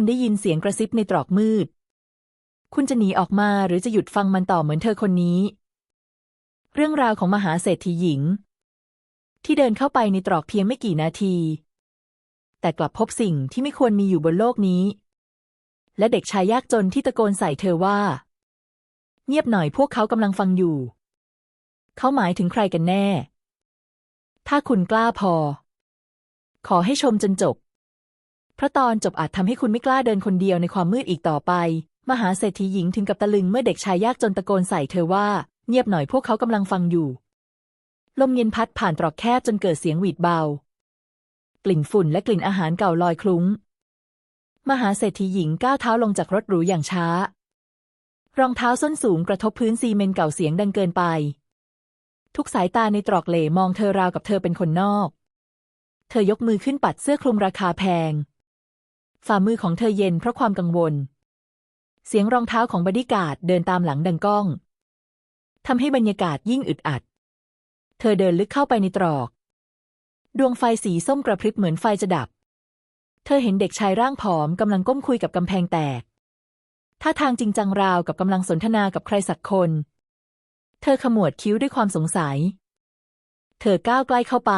คุณได้ยินเสียงกระซิบในตรอกมืด คุณจะหนีออกมาหรือจะหยุดฟังมันต่อเหมือนเธอคนนี้ เรื่องราวของมหาเศรษฐีหญิง ที่เดินเข้าไปในตรอกเพียงไม่กี่นาที แต่กลับพบสิ่งที่ไม่ควรมีอยู่บนโลกนี้ และเด็กชายยากจนที่ตะโกนใส่เธอว่า เงียบหน่อยพวกเขากำลังฟังอยู่ เขาหมายถึงใครกันแน่ ถ้าคุณกล้าพอ ขอให้ชมจนจบ เพราะตอนจบอาจทำให้คุณไม่กล้าเดินคนเดียวในความมืดอีกต่อไป มหาเศรษฐีหญิงถึงกับตะลึงเมื่อเด็กชายยากจนตะโกนใส่เธอว่า เงียบหน่อยพวกเขากำลังฟังอยู่ ลมเย็นพัดผ่านตรอกแคบจนเกิดเสียงหวีดเบา กลิ่นฝุ่นและกลิ่นอาหารเก่าลอยคลุ้ง มหาเศรษฐีหญิงก้าวเท้าลงจากรถหรูอย่างช้า รองเท้าส้นสูงกระทบพื้นซีเมนต์เก่าเสียงดังเกินไป ทุกสายตาในตรอกเหล่มองเธอราวกับเธอเป็นคนนอก เธอยกมือขึ้นปัดเสื้อคลุมราคาแพง ฝ่ามือของเธอเย็นเพราะความกังวล เสียงรองเท้าของบอดี้การ์ดเดินตามหลังดังก้องทำให้บรรยากาศยิ่งอึดอัด เธอเดินลึกเข้าไปในตรอก ดวงไฟสีส้มกระพริบเหมือนไฟจะดับ เธอเห็นเด็กชายร่างผอมกำลังก้มคุยกับกำแพงแตก ท่าทางจริงจังราวกับกำลังสนทนากับใครสักคน เธอขมวดคิ้วด้วยความสงสัย เธอก้าวใกล้เข้าไป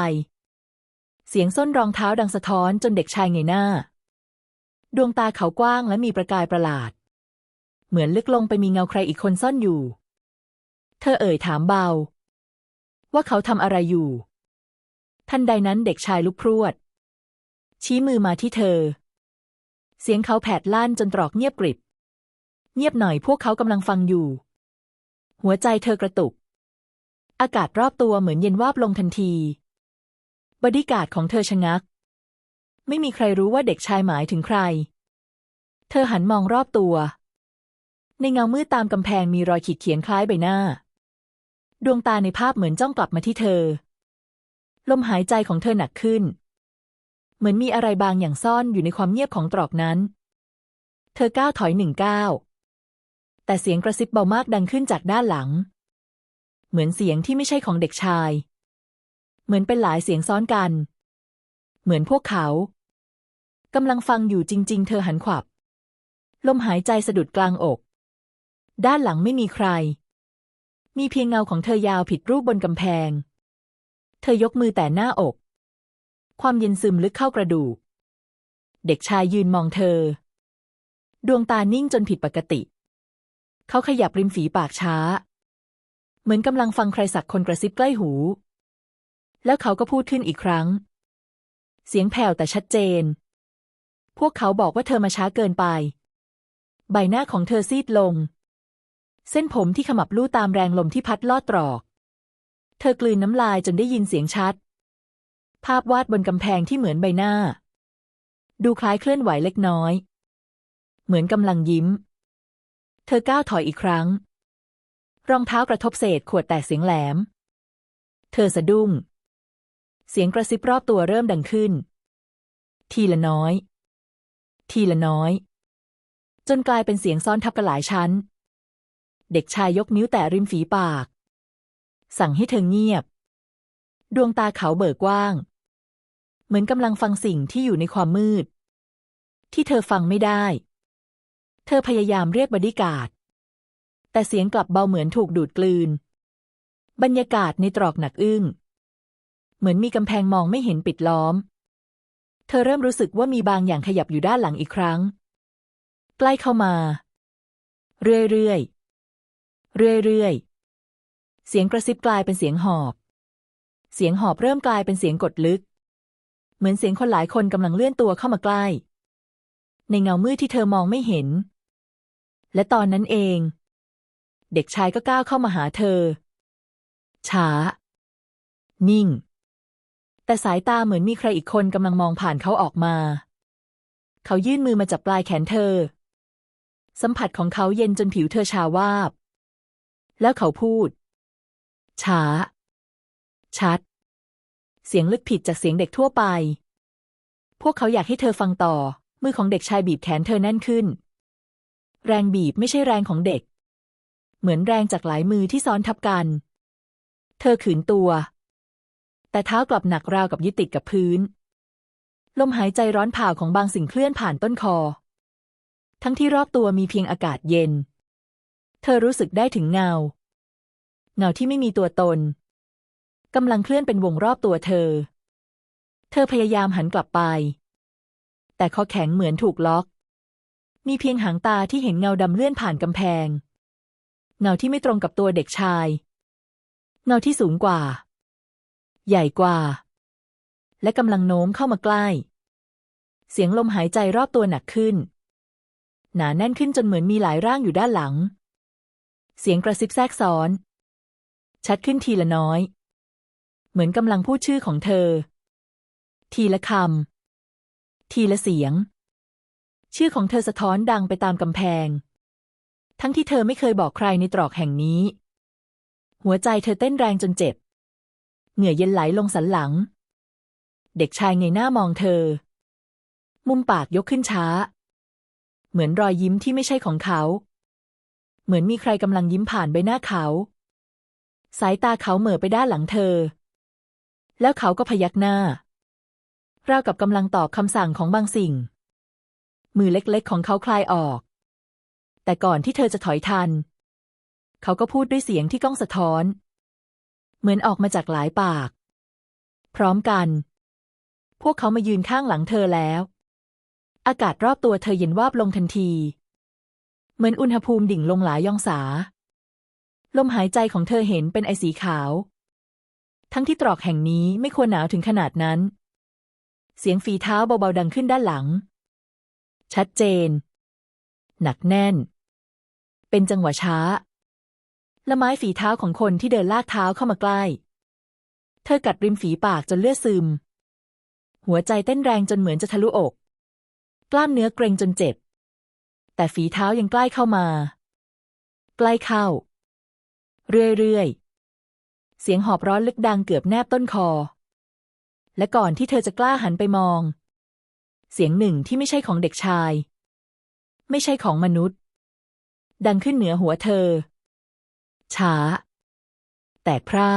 เสียงส้นรองเท้าดังสะท้อนจนเด็กชายเงยหน้า ดวงตาเขากว้างและมีประกายประหลาด เหมือนลึกลงไปมีเงาใครอีกคนซ่อนอยู่ เธอเอ่ยถามเบา ว่าเขาทำอะไรอยู่ ทันใดนั้นเด็กชายลุกพรวด ชี้มือมาที่เธอ เสียงเขาแผดลั่นจนตรอกเงียบกริบ เงียบหน่อยพวกเขากำลังฟังอยู่ หัวใจเธอกระตุก อากาศรอบตัวเหมือนเย็นวาบลงทันที บอดี้การ์ดของเธอชะงัก ไม่มีใครรู้ว่าเด็กชายหมายถึงใคร เธอหันมองรอบตัว ในเงามืดตามกำแพงมีรอยขีดเขียนคล้ายใบหน้า ดวงตาในภาพเหมือนจ้องกลับมาที่เธอ ลมหายใจของเธอหนักขึ้น เหมือนมีอะไรบางอย่างซ่อนอยู่ในความเงียบของตรอกนั้น เธอก้าวถอยหนึ่งก้าวแต่เสียงกระซิบเบามากดังขึ้นจากด้านหลัง เหมือนเสียงที่ไม่ใช่ของเด็กชาย เหมือนเป็นหลายเสียงซ้อนกัน เหมือนพวกเขา กำลังฟังอยู่จริง ๆ เธอหันขวับ ลมหายใจสะดุดกลางอก ด้านหลังไม่มีใคร มีเพียงเงาของเธอยาวผิดรูปบนกำแพง เธอยกมือแต่หน้าอก ความเย็นซึมลึกเข้ากระดูก เด็กชายยืนมองเธอ ดวงตานิ่งจนผิดปกติ เขาขยับริมฝีปากช้า เหมือนกำลังฟังใครสักคนกระซิบใกล้หู แล้วเขาก็พูดขึ้นอีกครั้ง เสียงแผ่วแต่ชัดเจน พวกเขาบอกว่าเธอมาช้าเกินไป ใบหน้าของเธอซีดลง เส้นผมที่ขมับลู่ตามแรงลมที่พัดลอดตรอก เธอกลืนน้ำลายจนได้ยินเสียงชัด ภาพวาดบนกำแพงที่เหมือนใบหน้า ดูคล้ายเคลื่อนไหวเล็กน้อย เหมือนกำลังยิ้ม เธอก้าวถอยอีกครั้ง รองเท้ากระทบเศษขวดแตกเสียงแหลม เธอสะดุ้ง เสียงกระซิบรอบตัวเริ่มดังขึ้น ทีละน้อย ทีละน้อย จนกลายเป็นเสียงซ้อนทับกันหลายชั้น เด็กชายยกนิ้วแต่ริมฝีปาก สั่งให้เธอเงียบ ดวงตาเขาเบิกกว้าง เหมือนกำลังฟังสิ่งที่อยู่ในความมืด ที่เธอฟังไม่ได้ เธอพยายามเรียกบอดี้การ์ดแต่เสียงกลับเบาเหมือนถูกดูดกลืน บรรยากาศในตรอกหนักอึ้ง เหมือนมีกำแพงมองไม่เห็นปิดล้อม เธอเริ่มรู้สึกว่ามีบางอย่างขยับอยู่ด้านหลังอีกครั้ง ใกล้เข้ามา เรื่อยๆ เรื่อยๆ เสียงกระซิบกลายเป็นเสียงหอบ เสียงหอบเริ่มกลายเป็นเสียงกดลึก เหมือนเสียงคนหลายคนกำลังเลื่อนตัวเข้ามาใกล้ ในเงามืดที่เธอมองไม่เห็น และตอนนั้นเอง เด็กชายก็ก้าวเข้ามาหาเธอ ช้า นิ่ง แต่สายตาเหมือนมีใครอีกคนกำลังมองผ่านเขาออกมา เขายื่นมือมาจับปลายแขนเธอ สัมผัสของเขาเย็นจนผิวเธอชาวาบ แล้วเขาพูด ช้า ชัด เสียงลึกผิดจากเสียงเด็กทั่วไป พวกเขาอยากให้เธอฟังต่อ มือของเด็กชายบีบแขนเธอแน่นขึ้น แรงบีบไม่ใช่แรงของเด็ก เหมือนแรงจากหลายมือที่ซ้อนทับกัน เธอขืนตัว แต่เท้ากลับหนักราวกับยึดติดกับพื้น ลมหายใจร้อนเผาของบางสิ่งเคลื่อนผ่านต้นคอ ทั้งที่รอบตัวมีเพียงอากาศเย็น เธอรู้สึกได้ถึงเงา เงาที่ไม่มีตัวตนกำลังเคลื่อนเป็นวงรอบตัวเธอ เธอพยายามหันกลับไป แต่คอแข็งเหมือนถูกล็อก มีเพียงหางตาที่เห็นเงาดำเลื่อนผ่านกำแพง เงาที่ไม่ตรงกับตัวเด็กชาย เงาที่สูงกว่า ใหญ่กว่า และกำลังโน้มเข้ามาใกล้ เสียงลมหายใจรอบตัวหนักขึ้น หนาแน่นขึ้นจนเหมือนมีหลายร่างอยู่ด้านหลัง เสียงกระซิบแทรกซ้อน ชัดขึ้นทีละน้อย เหมือนกำลังพูดชื่อของเธอ ทีละคำทีละเสียง ชื่อของเธอสะท้อนดังไปตามกำแพง ทั้งที่เธอไม่เคยบอกใครในตรอกแห่งนี้หัวใจเธอเต้นแรงจนเจ็บ เหงื่อเย็นไหลลงสันหลัง เด็กชายเงยหน้ามองเธอ มุมปากยกขึ้นช้า เหมือนรอยยิ้มที่ไม่ใช่ของเขา เหมือนมีใครกำลังยิ้มผ่านใบหน้าเขา สายตาเขาเหม่อไปด้านหลังเธอ แล้วเขาก็พยักหน้าราวกับกำลังตอบคำสั่งของบางสิ่ง มือเล็กๆของเขาคลายออก แต่ก่อนที่เธอจะถอยทัน เขาก็พูดด้วยเสียงที่ก้องสะท้อน เหมือนออกมาจากหลายปาก พร้อมกัน พวกเขามายืนข้างหลังเธอแล้ว อากาศรอบตัวเธอเย็นวาบลงทันที เหมือนอุณหภูมิดิ่งลงหลายองศา ลมหายใจของเธอเห็นเป็นไอสีขาว ทั้งที่ตรอกแห่งนี้ไม่ควรหนาวถึงขนาดนั้น เสียงฝีเท้าเบาๆดังขึ้นด้านหลัง ชัดเจน หนักแน่น เป็นจังหวะช้า ละไม้ฝีเท้าของคนที่เดินลากเท้าเข้ามาใกล้ เธอกัดริมฝีปากจนเลือดซึม หัวใจเต้นแรงจนเหมือนจะทะลุอก กล้ามเนื้อเกร็งจนเจ็บ แต่ฝีเท้ายังใกล้เข้ามา ใกล้เข้า เรื่อยๆ เสียงหอบร้อนลึกดังเกือบแนบต้นคอ และก่อนที่เธอจะกล้าหันไปมอง เสียงหนึ่งที่ไม่ใช่ของเด็กชาย ไม่ใช่ของมนุษย์ ดังขึ้นเหนือหัวเธอ ช้า แต่พร่า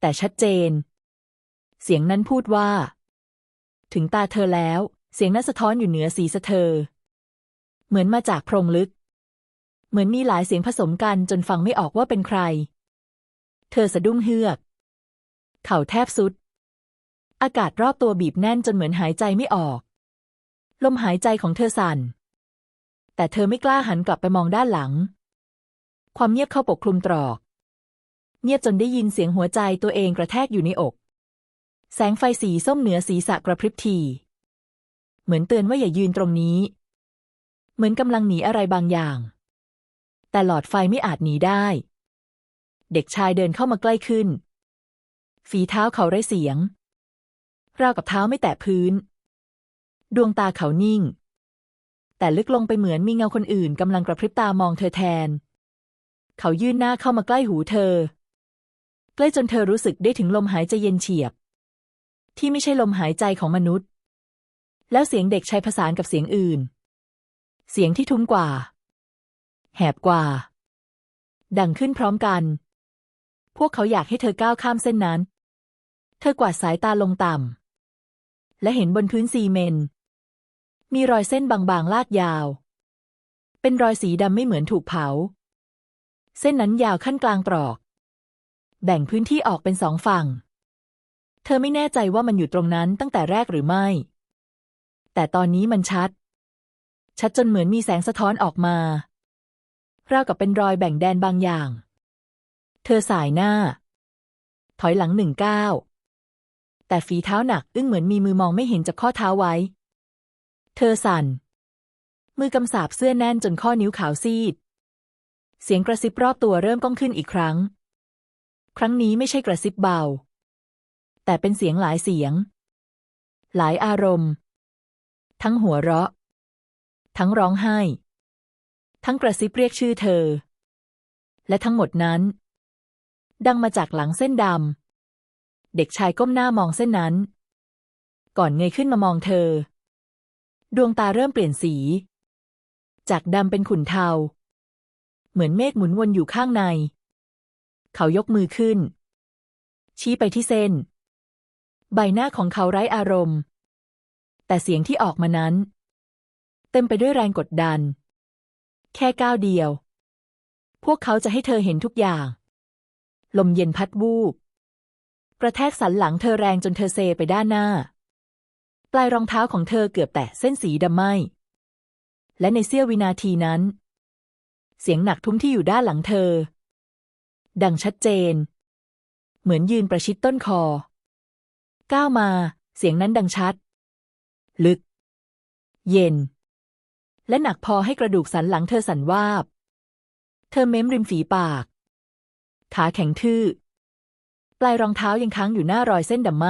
แต่ชัดเจน เสียงนั้นพูดว่า ถึงตาเธอแล้ว เสียงนั้นสะท้อนอยู่เหนือศีรษะเธอเหมือนมาจากโพรงลึก เหมือนมีหลายเสียงผสมกันจนฟังไม่ออกว่าเป็นใคร เธอสะดุ้งเฮือก เข่าแทบสุด อากาศรอบตัวบีบแน่นจนเหมือนหายใจไม่ออก ลมหายใจของเธอสั่นแต่เธอไม่กล้าหันกลับไปมองด้านหลัง ความเงียบเข้าปกคลุมตรอก เงียบจนได้ยินเสียงหัวใจตัวเองกระแทกอยู่ในอก แสงไฟสีส้มเหนือศีรษะกระพริบที เหมือนเตือนว่าอย่ายืนตรงนี้ เหมือนกำลังหนีอะไรบางอย่าง แต่หลอดไฟไม่อาจหนีได้ เด็กชายเดินเข้ามาใกล้ขึ้น ฝีเท้าเขาไร้เสียง ราวกับเท้าไม่แตะพื้น ดวงตาเขานิ่ง แต่ลึกลงไปเหมือนมีเงาคนอื่นกำลังกระพริบตามองเธอแทน เขายื่นหน้าเข้ามาใกล้หูเธอ ใกล้จนเธอรู้สึกได้ถึงลมหายใจเย็นเฉียบ ที่ไม่ใช่ลมหายใจของมนุษย์ แล้วเสียงเด็กชายผสานกับเสียงอื่น เสียงที่ทุ้มกว่า แหบกว่า ดังขึ้นพร้อมกัน พวกเขาอยากให้เธอก้าวข้ามเส้นนั้น เธอกวาดสายตาลงต่ำและเห็นบนพื้นซีเมนต์มีรอยเส้นบางๆลาดยาว เป็นรอยสีดำไม่เหมือนถูกเผา เส้นนั้นยาวขั้นกลางตรอก แบ่งพื้นที่ออกเป็นสองฝั่ง เธอไม่แน่ใจว่ามันอยู่ตรงนั้นตั้งแต่แรกหรือไม่ แต่ตอนนี้มันชัด ชัดจนเหมือนมีแสงสะท้อนออกมาราวกับเป็นรอยแบ่งแดนบางอย่าง เธอสายหน้า ถอยหลังหนึ่งก้าว แต่ฝีเท้าหนักอึ้งเหมือนมีมือมองไม่เห็นจากข้อเท้าไว้ เธอสั่น มือกำสาบเสื้อแน่นจนข้อนิ้วขาวซีด เสียงกระซิบรอบตัวเริ่มก้องขึ้นอีกครั้ง ครั้งนี้ไม่ใช่กระซิบเบา แต่เป็นเสียงหลายเสียง หลายอารมณ์ ทั้งหัวเราะ ทั้งร้องไห้ ทั้งกระซิบเรียกชื่อเธอ และทั้งหมดนั้น ดังมาจากหลังเส้นดำ เด็กชายก้มหน้ามองเส้นนั้น ก่อนเงยขึ้นมามองเธอ ดวงตาเริ่มเปลี่ยนสี จากดำเป็นขุ่นเทา เหมือนเมฆหมุนวนอยู่ข้างใน เขายกมือขึ้น ชี้ไปที่เส้น ใบหน้าของเขาไร้อารมณ์ แต่เสียงที่ออกมานั้น เต็มไปด้วยแรงกดดัน แค่ก้าวเดียว พวกเขาจะให้เธอเห็นทุกอย่าง ลมเย็นพัดวูบกระแทกสันหลังเธอแรงจนเธอเซไปด้านหน้า ปลายรองเท้าของเธอเกือบแตะเส้นสีดำไหมและในเสี้ยววินาทีนั้น เสียงหนักทุ้มที่อยู่ด้านหลังเธอ ดังชัดเจน เหมือนยืนประชิดต้นคอ ก้าวมา เสียงนั้นดังชัด ลึก เย็น และหนักพอให้กระดูกสันหลังเธอสั่นวาบ เธอเม้มริมฝีปาก ขาแข็งทื่อ ปลายรองเท้ายังค้างอยู่หน้ารอยเส้นดำไหม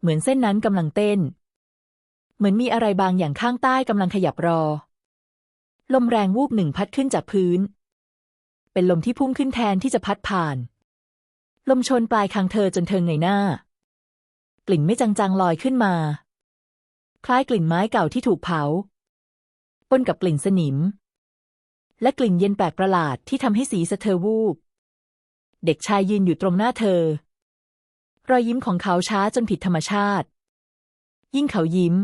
เหมือนเส้นนั้นกำลังเต้น เหมือนมีอะไรบางอย่างข้างใต้กำลังขยับรอ ลมแรงวูบหนึ่งพัดขึ้นจากพื้น เป็นลมที่พุ่งขึ้นแทนที่จะพัดผ่าน ลมชนปลายคางเธอจนเธอเงยหน้า กลิ่นไม่จางๆลอยขึ้นมา คล้ายกลิ่นไม้เก่าที่ถูกเผาปนกับกลิ่นสนิม และกลิ่นเย็นแปลกประหลาดที่ทำให้สีสะเธอวูบ เด็กชายยืนอยู่ตรงหน้าเธอ รอยยิ้มของเขาช้าจนผิดธรรมชาติ ยิ่งเขายิ้ม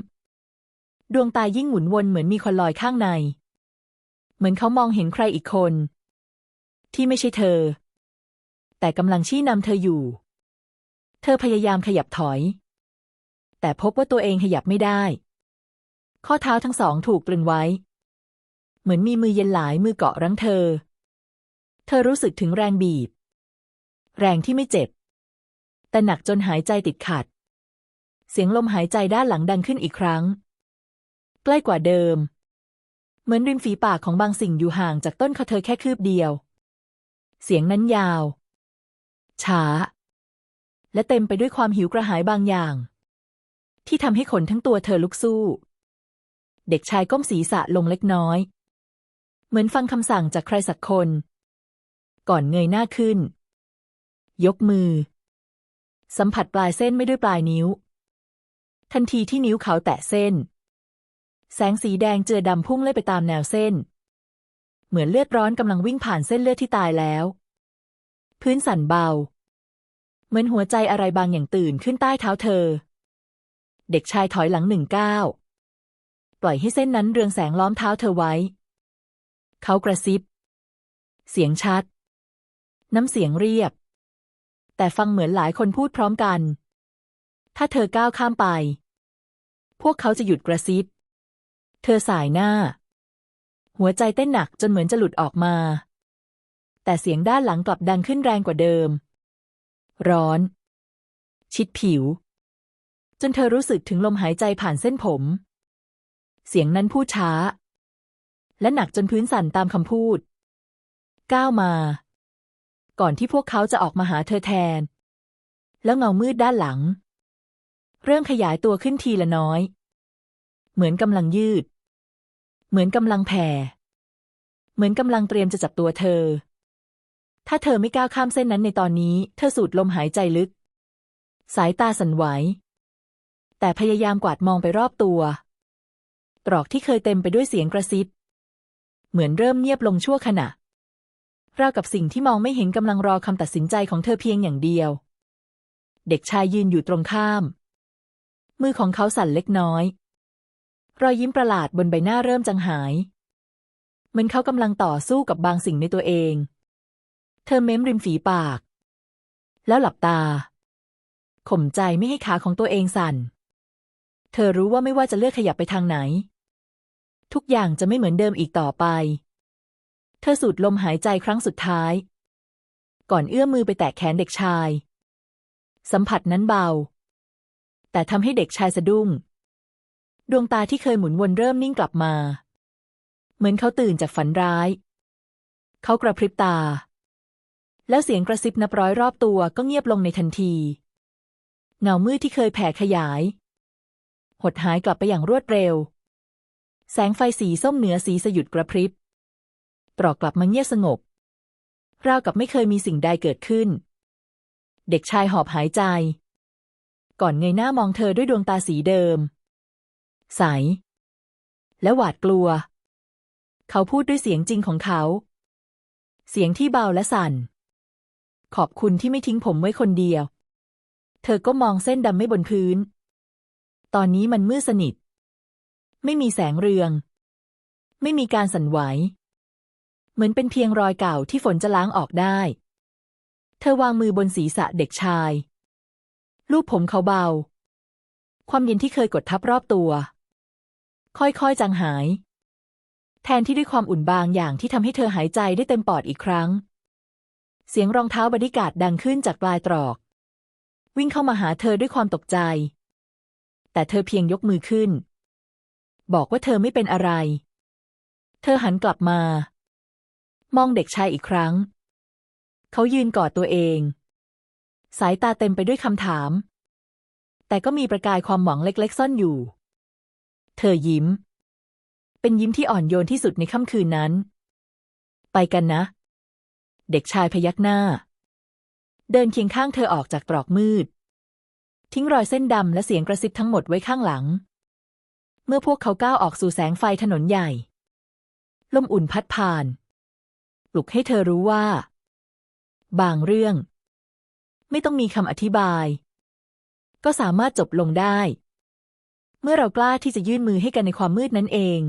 ดวงตายิ่งหมุนวนเหมือนมีคนลอยข้างใน เหมือนเขามองเห็นใครอีกคน ที่ไม่ใช่เธอ แต่กำลังชี้นำเธออยู่ เธอพยายามขยับถอย แต่พบว่าตัวเองขยับไม่ได้ ข้อเท้าทั้งสองถูกตรึงไว้ เหมือนมีมือเย็นหลายมือเกาะรั้งเธอ เธอรู้สึกถึงแรงบีบ แรงที่ไม่เจ็บ แต่หนักจนหายใจติดขัด เสียงลมหายใจด้านหลังดังขึ้นอีกครั้ง ใกล้กว่าเดิม เหมือนริมฝีปากของบางสิ่งอยู่ห่างจากต้นคอเธอแค่คืบเดียว เสียงนั้นยาว ช้า และเต็มไปด้วยความหิวกระหายบางอย่าง ที่ทำให้ขนทั้งตัวเธอลุกสู้ เด็กชายก้มศีรษะลงเล็กน้อย เหมือนฟังคำสั่งจากใครสักคน ก่อนเงยหน้าขึ้น ยกมือ สัมผัสปลายเส้นไม่ด้วยปลายนิ้ว ทันทีที่นิ้วเขาแตะเส้น แสงสีแดงเจือดำพุ่งเล่ไปตามแนวเส้น เหมือนเลือดร้อนกำลังวิ่งผ่านเส้นเลือดที่ตายแล้ว พื้นสั่นเบา เหมือนหัวใจอะไรบางอย่างตื่นขึ้นใต้เท้าเธอ เด็กชายถอยหลังหนึ่งก้าวปล่อยให้เส้นนั้นเรืองแสงล้อมเท้าเธอไว้ เขากระซิบ เสียงชัด น้ำเสียงเรียบ แต่ฟังเหมือนหลายคนพูดพร้อมกัน ถ้าเธอก้าวข้ามไป พวกเขาจะหยุดกระซิบ เธอสายหน้า หัวใจเต้นหนักจนเหมือนจะหลุดออกมา แต่เสียงด้านหลังกลับดังขึ้นแรงกว่าเดิม ร้อน ชิดผิว จนเธอรู้สึกถึงลมหายใจผ่านเส้นผม เสียงนั้นพูดช้า และหนักจนพื้นสั่นตามคำพูด ก้าวมา ก่อนที่พวกเขาจะออกมาหาเธอแทน แล้วเงามืดด้านหลัง เริ่มขยายตัวขึ้นทีละน้อยเหมือนกำลังยืด เหมือนกำลังแผ่ เหมือนกำลังเตรียมจะจับตัวเธอ ถ้าเธอไม่ก้าวข้ามเส้นนั้นในตอนนี้ เธอสูดลมหายใจลึก สายตาสั่นไหว แต่พยายามกวาดมองไปรอบตัว ตรอกที่เคยเต็มไปด้วยเสียงกระซิบ เหมือนเริ่มเงียบลงชั่วขณะราวกับสิ่งที่มองไม่เห็นกำลังรอคำตัดสินใจของเธอเพียงอย่างเดียว เด็กชายยืนอยู่ตรงข้าม มือของเขาสั่นเล็กน้อย รอยยิ้มประหลาดบนใบหน้าเริ่มจางหายเหมือนเขากำลังต่อสู้กับบางสิ่งในตัวเอง เธอเม้มริมฝีปาก แล้วหลับตา ข่มใจไม่ให้ขาของตัวเองสั่น เธอรู้ว่าไม่ว่าจะเลือกขยับไปทางไหน ทุกอย่างจะไม่เหมือนเดิมอีกต่อไป เธอสูดลมหายใจครั้งสุดท้าย ก่อนเอื้อมมือไปแตะแขนเด็กชาย สัมผัสนั้นเบา แต่ทำให้เด็กชายสะดุ้ง ดวงตาที่เคยหมุนวนเริ่มนิ่งกลับมา เหมือนเขาตื่นจากฝันร้าย เขากระพริบตา แล้วเสียงกระซิบนับร้อยรอบตัวก็เงียบลงในทันที เงามืดที่เคยแผ่ขยาย หดหายกลับไปอย่างรวดเร็ว แสงไฟสีส้มเหนือสีสยุดกระพริบตรอกกลับมาเงียบสงบ ราวกับไม่เคยมีสิ่งใดเกิดขึ้น เด็กชายหอบหายใจ ก่อนเงยหน้ามองเธอด้วยดวงตาสีเดิม ใส และหวาดกลัว เขาพูดด้วยเสียงจริงของเขา เสียงที่เบาและสั่น ขอบคุณที่ไม่ทิ้งผมไว้คนเดียว เธอก็มองเส้นดำไม่บนพื้น ตอนนี้มันมืดสนิท ไม่มีแสงเรือง ไม่มีการสั่นไหว เหมือนเป็นเพียงรอยเก่าที่ฝนจะล้างออกได้ เธอวางมือบนศีรษะเด็กชายลูบผมเขาเบาความเย็นที่เคยกดทับรอบตัว ค่อยๆจางหาย แทนที่ด้วยความอุ่นบางอย่างที่ทำให้เธอหายใจได้เต็มปอดอีกครั้ง เสียงรองเท้าบอดี้การ์ดดังขึ้นจากปลายตรอก วิ่งเข้ามาหาเธอด้วยความตกใจ แต่เธอเพียงยกมือขึ้น บอกว่าเธอไม่เป็นอะไร เธอหันกลับมา มองเด็กชายอีกครั้ง เขายืนกอดตัวเอง สายตาเต็มไปด้วยคำถาม แต่ก็มีประกายความหวังเล็กๆ ซ่อนอยู่ เธอยิ้ม เป็นยิ้มที่อ่อนโยนที่สุดในค่ำคืนนั้น ไปกันนะ เด็กชายพยักหน้า เดินเคียงข้างเธอออกจากตรอกมืด ทิ้งรอยเส้นดำและเสียงกระซิบทั้งหมดไว้ข้างหลัง เมื่อพวกเขาก้าวออกสู่แสงไฟถนนใหญ่ ลมอุ่นพัดผ่านปลุกให้เธอรู้ว่า บางเรื่อง ไม่ต้องมีคำอธิบาย ก็สามารถจบลงได้ เมื่อเรากล้าที่จะยื่นมือให้กันในความมืดนั้นเอง